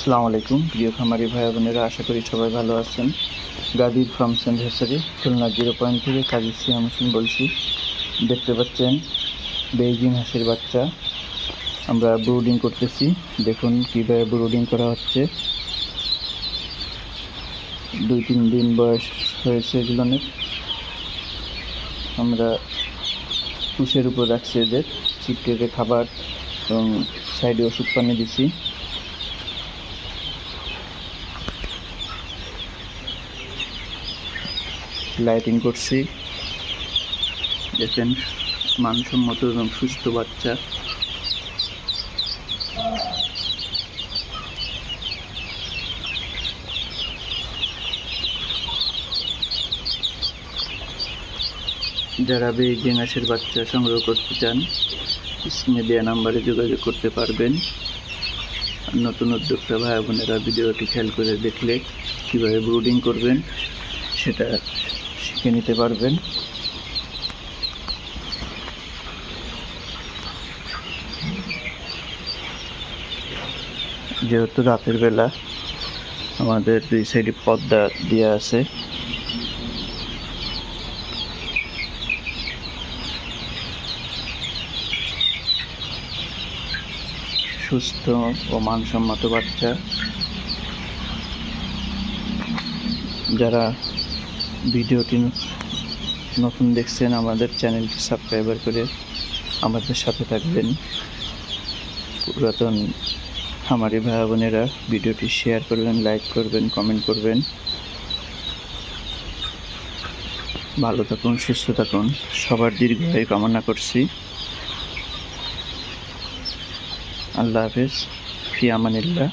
আসসালামু আলাইকুম। প্রিয় খামারি ভাই বোনেরা, আশা করি সবাই ভালো আছেন। গাদির ফার্ম সেন্ট হেসারি খুলনা জিরো পয়েন্ট থেকে কাজী সিয়াম হোসেন বলছি। দেখতে পাচ্ছেন, বেইজিং হাঁসের বাচ্চা। আমরা ব্রুডিং করতেছি। দেখুন কীভাবে ব্রুডিং করা হচ্ছে। দুই তিন দিন বয়স হয়েছে এগুলোনের আমরা পুষের উপর রাখছি এদের। চিপকেটে খাবার এবং সাইডে ওষুধ পানি দিছি। লাইটিং করছি। দেখেন, মানসম্মত এবং সুস্থ বাচ্চা। যারা বেইজিং হাঁসের বাচ্চা সংগ্রহ করতে চান, স্ক্রিনে দেওয়া নাম্বারে যোগাযোগ করতে পারবেন। নতুন উদ্যোক্তা ভাই বোনেরা ভিডিওটি খেয়াল করে দেখলে কীভাবে ব্রুডিং করবেন, সেটা শিখে নিতে পারবেন। যেহেতু রাতের বেলা আমাদের দুই সাইডে পর্দা দেওয়া আছে। সুস্থ ও মানসম্মত বাচ্চা। যারা ভিডিওটি নতুন দেখছেন, আমাদের চ্যানেলটি সাবস্ক্রাইবার করে আমাদের সাথে থাকবেন। পুরাতন আমারি ভাই বোনেরা, ভিডিওটি শেয়ার করবেন লাইক করবেন কমেন্ট করবেন। ভালো থাকুন, সুস্থ থাকুন। সবার দীর্ঘায়ু কামনা করছি। আল্লাহ হাফিজ, ফি আমানিল্লাহ।